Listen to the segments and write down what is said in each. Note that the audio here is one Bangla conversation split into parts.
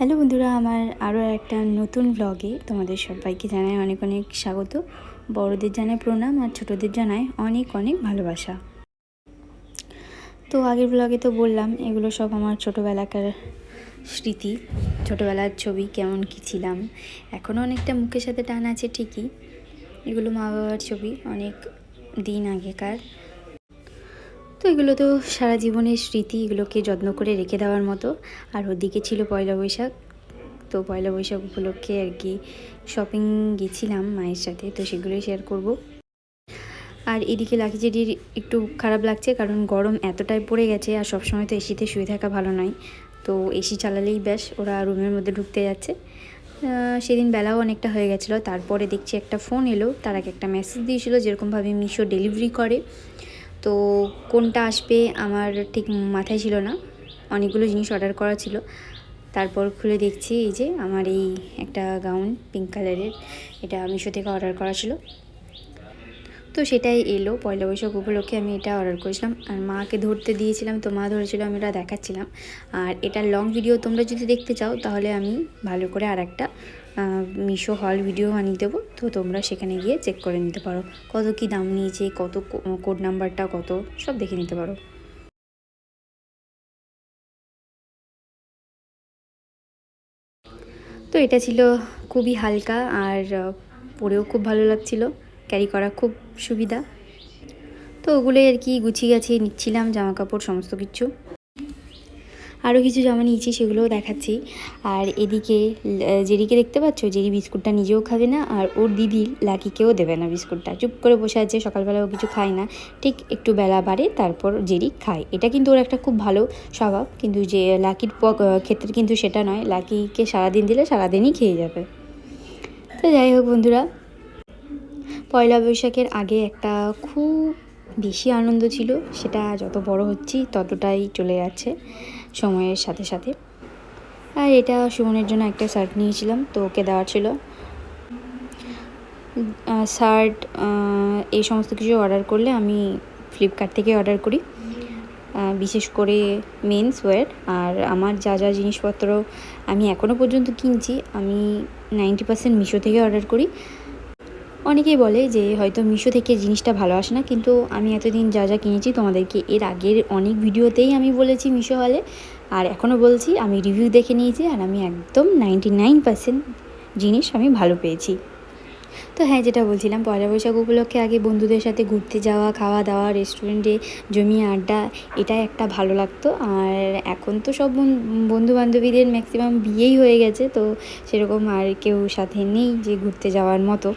হ্যালো বন্ধুরা, আমার আরও একটা নতুন ব্লগে তোমাদের সবাইকে জানাই অনেক অনেক স্বাগত। বড়দের জানাই প্রণাম আর ছোটদের জানাই অনেক অনেক ভালোবাসা। তো আগের ব্লগে তো বললাম, এগুলো সব আমার ছোটোবেলাকার স্মৃতি, ছোটোবেলার ছবি, কেমন কী ছিলাম। এখনও অনেকটা মুখের সাথে টান আছে ঠিকই। এগুলো মা বাবার ছবি, অনেক দিন আগেকার। তো এগুলো তো সারা জীবনের স্মৃতি, এগুলোকে যত্ন করে রেখে দেওয়ার মতো। আর ওদিকে ছিল পয়লা বৈশাখ। তো পয়লা বৈশাখ উপলক্ষে আর কি শপিং গেছিলাম মায়ের সাথে, তো সেগুলোই শেয়ার করব। আর এদিকে লাকি জেডির একটু খারাপ লাগছে কারণ গরম এতটাই পড়ে গেছে আর সবসময় তো এসিতে শুয়ে থাকা ভালো নয়। তো এসি চালালেই ব্যাস, ওরা রুমের মধ্যে ঢুকতে যাচ্ছে। সেদিন বেলাও অনেকটা হয়ে গেছিল। তারপরে দেখছি একটা ফোন এলো, তার আগে একটা মেসেজ দিয়েছিলো, যেরকমভাবে মিশো ডেলিভারি করে। তো কোনটা আসবে আমার ঠিক মাথায় ছিল না। অনেকগুলো জিনিস অর্ডার করা ছিল। তারপর খুলে দেখছি এই যে আমার এই একটা গাউন পিঙ্ক কালারের এটা মিশো থেকে অর্ডার করা ছিল। তো সেটাই এলো। পয়লা বৈশাখ উপলক্ষে আমি এটা অর্ডার করেছিলাম। আর মাকে ধরতে দিয়েছিলাম। তো মা ধরেছিল আমি এটা দেখাচ্ছিলাম। আর এটার লং ভিডিও তোমরা যদি দেখতে চাও, তাহলে আমি ভালো করে আর একটা মিশো হল ভিডিও বানিয়ে দেবো। তো তোমরা সেখানে গিয়ে চেক করে নিতে পারো। কত কি দাম নিয়েছে, কত কোড নাম্বারটা কত, সব দেখে নিতে পারো। তো এটা ছিল খুবই হালকা আর পরেও খুব ভালো লাগছিল। ক্যারি করা খুব সুবিধা। তো ওগুলোই আর কি গুছিয়ে গাছিয়ে নিচ্ছিলাম, জামা কাপড়, সমস্ত কিছু। আরও কিছু জামা নিয়েছি, সেগুলোও দেখাচ্ছি। আর এদিকে জেরিকে দেখতে পাচ্ছ? জেরি বিস্কুটটা নিজেও খাবে না, আর ওর দিদি লাকিকেও দেবে না বিস্কুটটা। চুপ করে বসে আছে, সকালবেলা ও কিছু খায় না। ঠিক একটু বেলা বাড়ে, তারপর জেরি খায়। এটা কিন্তু ওর একটা খুব ভালো স্বভাব, কিন্তু যে লাকির ক্ষেত্রে কিন্তু সেটা নয়। লাকিকে সারাদিন দিলে সারাদিনই খেয়ে যাবে। তো যাই হোক বন্ধুরা, পয়লা বৈশাখের আগে একটা খুব বেশি আনন্দ ছিল, সেটা যত বড় হচ্ছি ততটাই চলে যাচ্ছে। সময়ের সাথে সাথে। আর এটা সুমনের জন্য একটা শার্ট নিয়েছিলাম, তো ওকে দেওয়ার ছিল। শার্ট এই সমস্ত কিছু অর্ডার করলে আমি ফ্লিপকার্ট থেকে অর্ডার করি। বিশেষ করে মেন্স ওয়্যার আর আমার যা যা জিনিসপত্র আমি এখনও পর্যন্ত কিনছি, আমি নাইনটি পার্সেন্ট মিশো থেকে অর্ডার করি। অনেকেই বলে যে হয়তো মিশো থেকে জিনিসটা ভালো আসে না, কিন্তু আমি এতদিন যা যা কিনেছি তোমাদেরকে এর আগের অনেক ভিডিওতেই আমি বলেছি মিশো হলে। আর এখনও বলছি, আমি রিভিউ দেখে নিয়েছি আর আমি একদম নাইনটি নাইন পার্সেন্ট জিনিস আমি ভালো পেয়েছি। তো হ্যাঁ যেটা বলছিলাম, পয়লা বৈশাখ উপলক্ষে আগে বন্ধুদের সাথে ঘুরতে যাওয়া খাওয়া দাওয়া রেস্টুরেন্টে জমিয়ে আড্ডা, এটাই একটা ভালো লাগতো। আর এখন তো সব বন্ধু বান্ধবীদের ম্যাক্সিমাম বিয়েই হয়ে গেছে, তো সেরকম আর কেউ সাথে নেই যে ঘুরতে যাওয়ার মতো।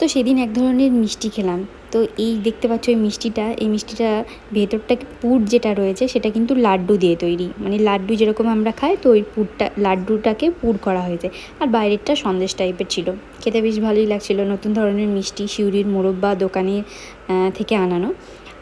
তো সেদিন এক ধরনের মিষ্টি খেলাম। তো এই দেখতে পাচ্ছ এই মিষ্টিটা এই মিষ্টিটা ভেতরটা পুর যেটা রয়েছে সেটা কিন্তু লাড্ডু দিয়ে তৈরি। মানে লাড্ডু যেরকম আমরা খাই, তো ওই পুরটা, লাড্ডুটাকে পুর করা হয়েছে। আর বাইরেরটা সন্দেশ টাইপের ছিল। খেতে বেশ ভালোই লাগছিল। নতুন ধরনের মিষ্টি শিউরির মোরব্বা দোকানে থেকে আনানো।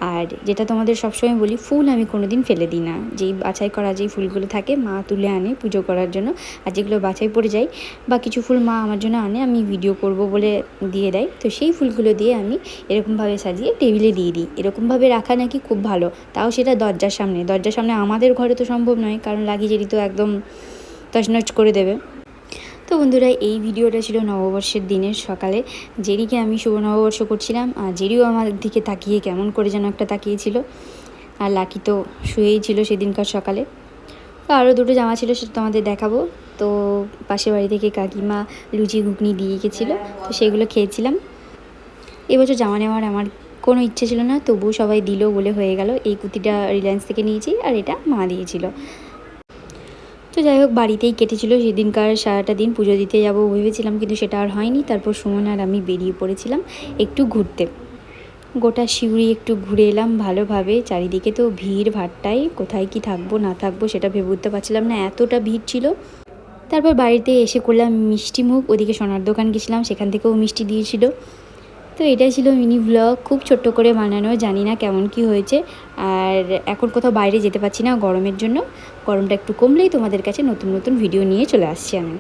আর যেটা তোমাদের সবসময় বলি, ফুল আমি কোনো দিন ফেলে দিই না। যেই বাছাই করা যেই ফুলগুলো থাকে, মা তুলে আনে পুজো করার জন্য। আর যেগুলো বাছাই পড়ে যায় বা কিছু ফুল মা আমার জন্য আনে, আমি ভিডিও করব বলে দিয়ে দেয়। তো সেই ফুলগুলো দিয়ে আমি এরকমভাবে সাজিয়ে টেবিলে দিয়ে দিই। এরকমভাবে রাখা নাকি খুব ভালো। তাও সেটা দরজার সামনে। দরজার সামনে আমাদের ঘরে তো সম্ভব নয়, কারণ লাগিয়ে যেটি তো একদম তছনছ করে দেবে। তো বন্ধুরা, এই ভিডিওটা ছিল নববর্ষের দিনের সকালে জেরিকে আমি শুভ নববর্ষ করছিলাম, আর জেরিও আমার দিকে তাকিয়ে কেমন করে যেন একটা তাকিয়েছিল, আর লাকি তো শুয়েই ছিল সেদিনকার সকালে। তো আরও দুটো জামা ছিল সেটা তোমাদের দেখাবো। তো পাশের বাড়ি থেকে কাকিমা লুচি, ঘুগনি দিয়ে গেছিল, তো সেগুলো খেয়েছিলাম। এবছর জামা নেওয়ার আমার কোনো ইচ্ছে ছিল না, তবুও সবাই দিল বলে হয়ে গেল। এই কুর্তিটা রিলায়েন্স থেকে নিয়েছি, আর এটা মা দিয়েছিল। তো যাই হোক, বাড়িতেই কেটেছিল সেদিনকার সারাটা দিন। পুজো দিতে যাব ভেবেছিলাম, কিন্তু সেটা আর হয়নি। তারপর সুমন আর আমি বেরিয়ে পড়েছিলাম একটু ঘুরতে। গোটা শিউরি একটু ঘুরে এলাম ভালোভাবে। চারিদিকে তো ভিড় ভাট্টাই। কোথায় কি থাকব, না থাকব সেটা ভেবে উঠতে পারছিলাম না। এতটা ভিড় ছিল। তারপর বাড়িতে এসে করলাম মিষ্টি মুখ। ওদিকে সোনার দোকান গেছিলাম, সেখান থেকেও মিষ্টি দিয়েছিল। তো এটাই ছিল মিনি ব্লগ খুব ছোট্ট করে বানানো, জানি না কেমন কি হয়েছে। আর এখন কোথাও বাইরে যেতে পারছি না গরমের জন্য। গরমটা একটু কমলেই তোমাদের কাছে নতুন নতুন ভিডিও নিয়ে চলে আসছি আমি।